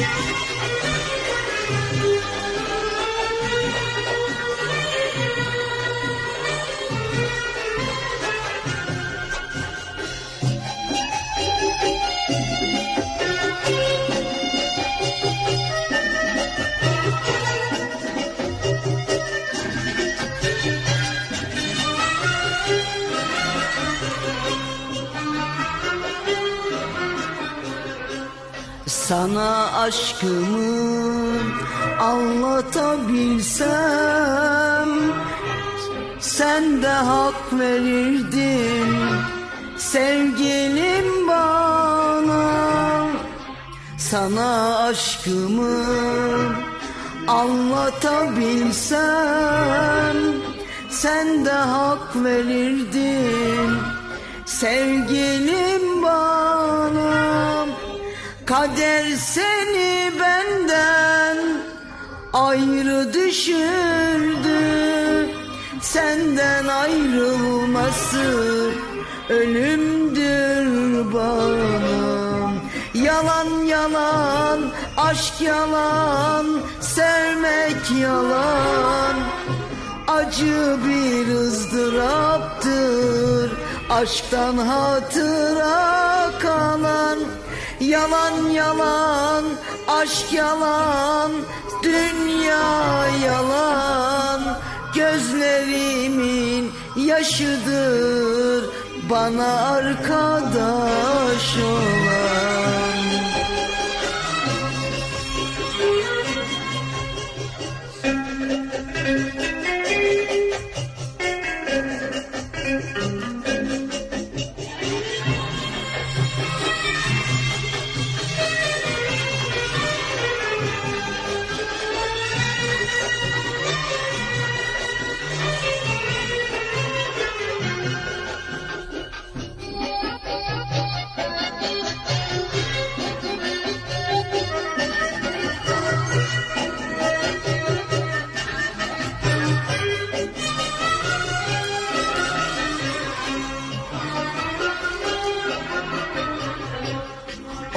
Yeah. Sana aşkımı anlatabilsem Sen de hak verirdin. Sevgilim bana Sana aşkımı anlatabilsem Sen de hak verirdin. Sevgilim Kader seni benden ayrı düşürdü. Senden ayrılması ölümdür bana. Yalan yalan aşk yalan sevmek yalan. Acı bir ızdıraptır Aşktan hatıra kalan Yalan yalan aşk yalan Dünya yalan. Gözlerimin yaşıdır Bana arkadaş olan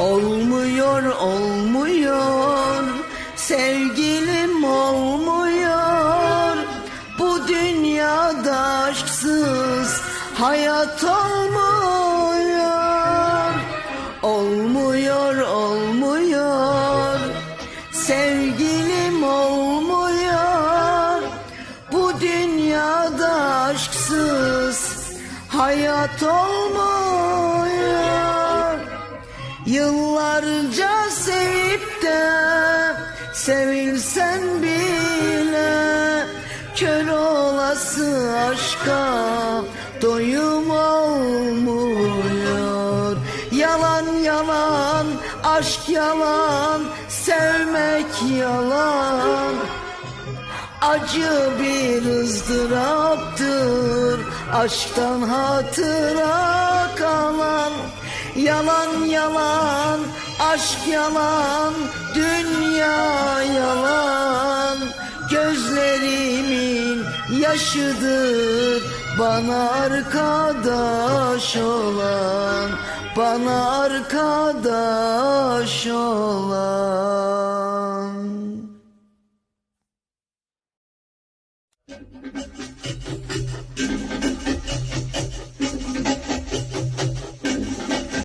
Olmuyor olmuyor. Sevgilim olmuyor. Bu dünyada aşksız hayat olmuyor. Olmuyor olmuyor. Sevgilim olmuyor. Bu dünyada aşksız hayat olmuyor Yıllarca sevip de sevilsen bile Kör olası aşka doyum olmuyor. Yalan yalan aşk yalan sevmek yalan. Acı bir ızdıraptır Aşktan hatıra kalan Yalan yalan, aşk yalan, dünya yalan. Gözlerimin yaşıdır bana arkadaş olan Bana arkadaş olan.